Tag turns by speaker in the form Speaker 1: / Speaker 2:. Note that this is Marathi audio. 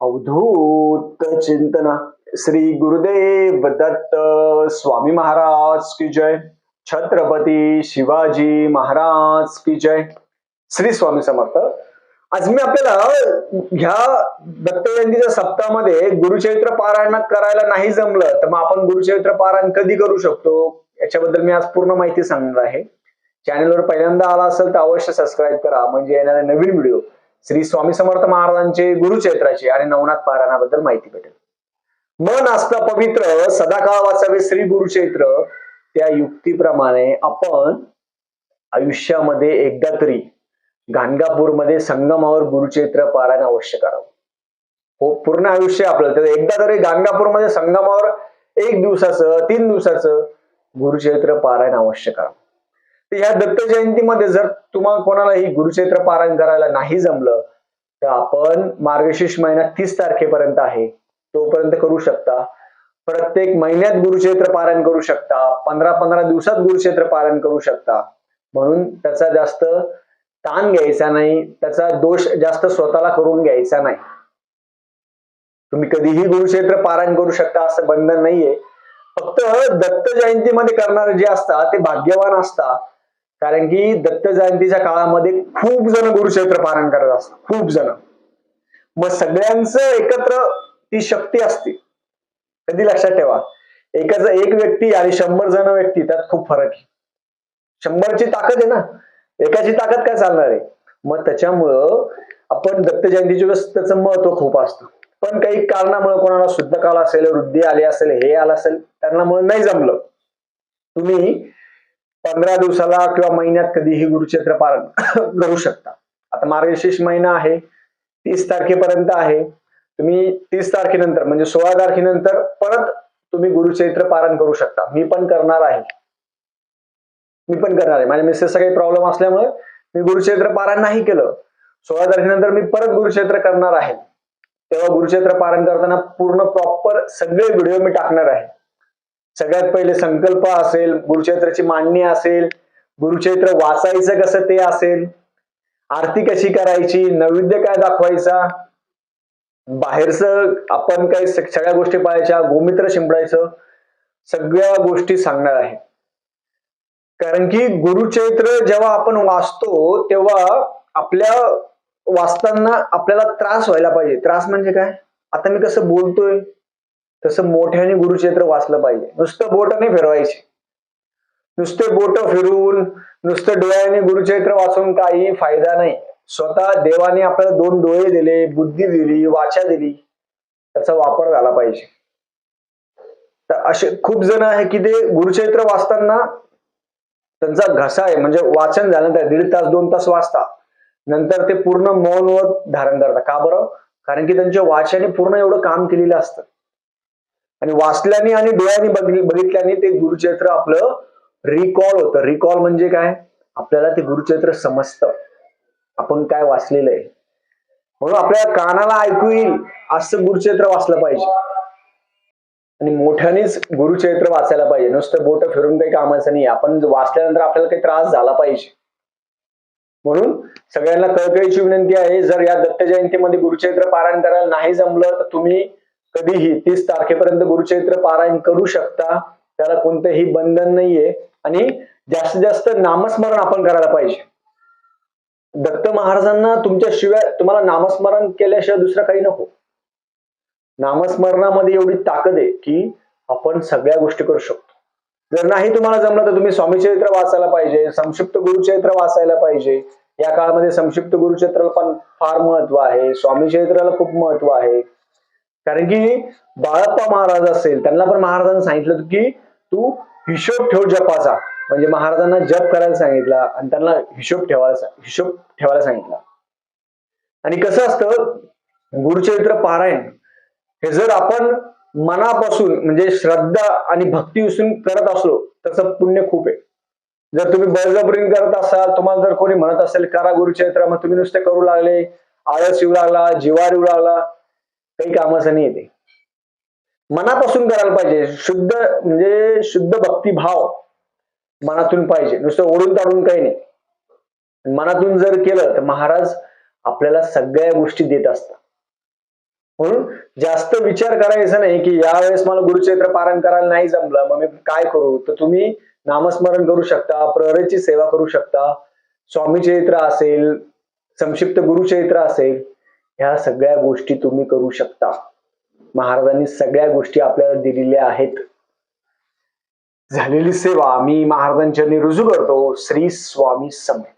Speaker 1: अवधूत चिंतना. श्री गुरुदेव दत्त स्वामी महाराज की जय. छत्रपती शिवाजी महाराज की जय. श्री स्वामी समर्थ. आज मी आपल्याला ह्या दत्त जयंतीच्या सप्ताहामध्ये गुरुचरित्र पारायण करायला नाही जमलं तर मग आपण गुरुचरित्र पारायण कधी करू शकतो? याच्याबद्दल मी आज पूर्ण माहिती सांगणार आहे. चॅनलवर पहिल्यांदा आला असेल तर अवश्य सबस्क्राईब करा. म्हणजे येणारे नवीन व्हिडिओ श्री स्वामी समर्थ महाराजांचे गुरुचैत्राची आणि नवनाथ पारायणाबद्दल माहिती भेटेल. मन असतं पवित्र सदाकाळ वाचावे श्री गुरुचैत्र त्या युक्तीप्रमाणे आपण आयुष्यामध्ये एकदा तरी गाणगापूरमध्ये संगमावर गुरुचैत्र पारायण अवश्य करावं. हो पूर्ण आयुष्य आपलं. तर एकदा तरी गाणगापूरमध्ये संगमावर एक दिवसाचं तीन दिवसाचं गुरुचैत्र पारायण अवश्य करावं. तर या दत्त जयंतीमध्ये जर तुम्हाला कोणालाही गुरुक्षेत्र पारायण करायला नाही जमलं तर आपण मार्गशीर्ष महिना तीस तारखेपर्यंत आहे. तोपर्यंत करू शकता. प्रत्येक महिन्यात गुरुक्षेत्र पारायण करू शकता. पंधरा पंधरा दिवसात गुरुक्षेत्र पारायण करू शकता. म्हणून त्याचा जास्त ताण घ्यायचा नाही. त्याचा दोष जास्त स्वतःला करून घ्यायचा नाही. तुम्ही कधीही गुरुक्षेत्र पारायण करू शकता असं बंधन नाहीये. फक्त दत्त जयंतीमध्ये करणारे जे असतात ते भाग्यवान असतात. कारण की दत्त जयंतीच्या काळामध्ये खूप जण गुरुक्षेत्र पारण करत असतात. खूप जण. मग सगळ्यांचं एकत्र ती शक्ती असते. कधी लक्षात ठेवा. एकच एक व्यक्ती आणि शंभर जण व्यक्ती त्यात खूप फरक आहे. शंभरची ताकद आहे ना. एकाची ताकद काय चालणार आहे? मग त्याच्यामुळं आपण दत्त जयंतीच्या वेळेस त्याचं महत्त्व खूप असतं. पण काही कारणामुळे कोणाला शुद्ध काळ असेल वृद्धी आली असेल हे आलं असेल त्यांना मग नाही जमलं. तुम्ही पंधरा दिवसाला किंवा महिन्यात कधीही गुरुक्षेत्र पारण करू शकता. आता मार्गशीर्ष महिना आहे तीस तारखेपर्यंत आहे. तुम्ही तीस तारखेनंतर म्हणजे सोळा तारखेनंतर परत तुम्ही गुरुचैत्र पारण करू शकता. मी पण करणार आहे. मी पण करणार आहे. माझ्या मिसेसचा काही प्रॉब्लेम असल्यामुळे मी गुरुचैत्र पारण नाही केलं. सोळा तारखेनंतर मी परत गुरुचैत्र करणार आहे. तेव्हा गुरुचैत्र पारण करताना पूर्ण प्रॉपर सगळे व्हिडिओ मी टाकणार आहे. सगळ्यात पहिले संकल्प असेल गुरुचैत्राची मांडणी असेल गुरुचैत्र वाचायचं कसं ते असेल आरती कशी करायची नैवेद्य काय दाखवायचा बाहेरचं आपण काय सगळ्या गोष्टी पाहायच्या गोमित्र शिंपडायचं सगळ्या गोष्टी सांगणार आहे. कारण की गुरुचैत्र जेव्हा आपण वाचतो तेव्हा आपल्या वाचताना आपल्याला त्रास व्हायला पाहिजे. त्रास म्हणजे काय? आता मी कसं बोलतोय? तसं मोठ्याने गुरुक्षेत्र वाचलं पाहिजे. नुसतं बोट नाही फिरवायचे. नुसते बोट फिरवून नुसतं डोळ्याने गुरुक्षेत्र वाचून काही फायदा नाही. स्वतः देवाने आपल्याला दोन डोळे दिले बुद्धी दिली वाचा दिली त्याचा वापर झाला पाहिजे. तर असे खूप जण आहे की ते गुरुचैत्र वाचताना त्यांचा घसा आहे म्हणजे वाचन झाल्यानंतर दीड तास दोन तास वाचता नंतर ते पूर्ण मौन व धारण करतात. का बरं? कारण की त्यांच्या वाचाने पूर्ण एवढं काम केलेलं असतं. आणि वाचल्याने आणि डोळ्याने बघितल्याने ते गुरुचैत्र आपलं रिकॉल होतं. रिकॉल म्हणजे काय? आपल्याला ते गुरुचैत्र समजतं. आपण काय वाचलेलं आहे? म्हणून आपल्या कानाला ऐकू येईल असं गुरुचैत्र वाचलं पाहिजे. आणि मोठ्यानेच गुरुचरित्र वाचायला पाहिजे. नुसतं बोट फिरून काही कामाचं नाही. आपण वाचल्यानंतर आपल्याला काही त्रास झाला पाहिजे. म्हणून सगळ्यांना कळकळीची विनंती आहे जर या दत्त जयंतीमध्ये गुरुचरित्र पारायण करायला नाही जमलं तर तुम्ही कधीही तीस तारखेपर्यंत गुरुचरित्र पारायण करू शकता. त्याला कोणतंही बंधन नाहीये. आणि जास्तीत जास्त नामस्मरण आपण करायला पाहिजे. दत्त महाराजांना तुमच्याशिवाय तुम्हाला नामस्मरण केल्याशिवाय दुसरं काही नको. नामस्मरणामध्ये एवढी ताकद आहे की आपण सगळ्या गोष्टी करू शकतो. जर नाही तुम्हाला जमलं तर तुम्ही स्वामी चरित्र वाचायला पाहिजे संक्षिप्त गुरुचरित्र वाचायला पाहिजे. या काळामध्ये संक्षिप्त गुरुचरित्राला पण फार महत्त्व आहे. स्वामी चरित्राला खूप महत्त्व आहे. कारण की बाळप्पा महाराज असेल त्यांना पण महाराजांनी सांगितलं की तू हिशोब ठेव जपाचा. म्हणजे महाराजांना जप करायला सांगितला आणि त्यांना हिशोब ठेवायला सा- हिशोब ठेवायला सांगितला. आणि कसं असतं गुरुचरित्र पारायण हे जर आपण मनापासून म्हणजे श्रद्धा आणि भक्ती उसून करत असलो त्याचं पुण्य खूप आहे. जर तुम्ही बळजबरीने करत असाल तुम्हाला जर कोणी म्हणत असेल करा गुरुचरित्र मग तुम्ही नुसते करू लागले आळस येऊ लागला जिवार येऊ लागला काही कामाचं नाही येते मनापासून करायला पाहिजे. शुद्ध म्हणजे शुद्ध भक्तिभाव मनातून पाहिजे. नुसतं ओढून ताडून काही नाही. मनातून जर केलं तर महाराज आपल्याला सगळ्या गोष्टी देत असतात. म्हणून जास्त विचार करायचा नाही की यावेळेस मला गुरुचरित्र पारण करायला नाही जमलं मग मी काय करू? तर तुम्ही नामस्मरण करू शकता प्रहरीची सेवा करू शकता. स्वामी चरित्र असेल संक्षिप्त गुरुचरित्र असेल ह्या सगळ्या गोष्टी तुम्ही करू शकता. महाराजांनी सगळ्या गोष्टी आपल्याला दिलेल्या आहेत. झालेली सेवा मी महाराजांच्या रुजू करतो. श्री स्वामी समर्थ.